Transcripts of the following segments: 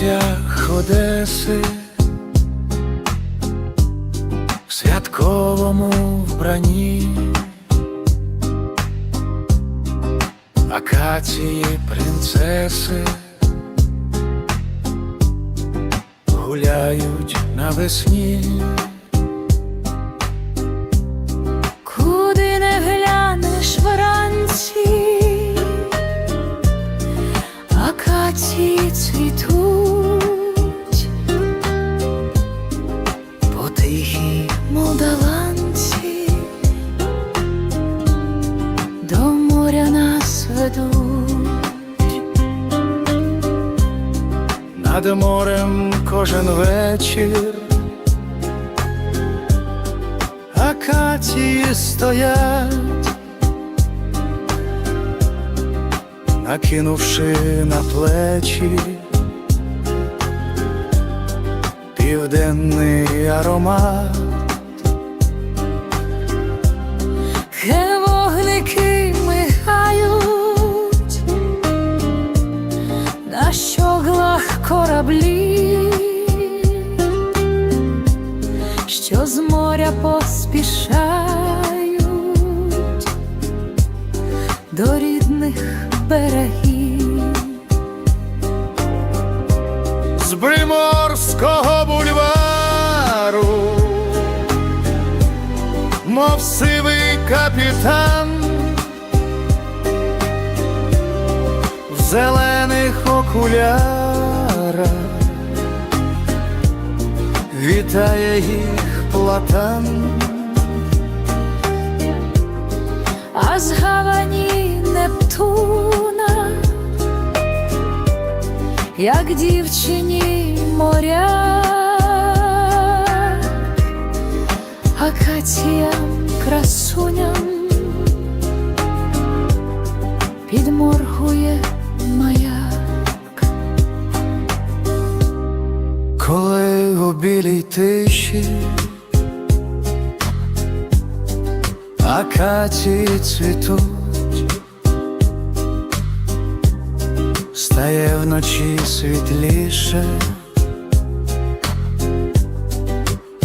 принцеси в святковому вбранні, акації принцеси гуляють навесні. Ведуть. Над морем кожен вечір акації стоять, накинувши на плечі південний аромат. З Приморського бульвару, мов сивий капітан. В зелених окулярах. Вітає їх платан. а з гавані Нептуна, як дівчині моря, акаціям красуням підморгує маяк. Коли у білій тиші акації цвітуть, стає вночі світліше.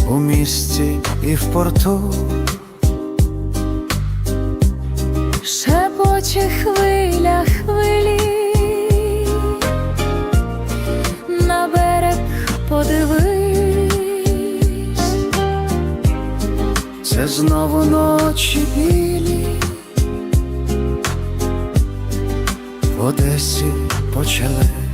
У місті і в порту. Шепоче хвиля хвилі, на берег подивись, Це знову ночі білі в Одесі почали.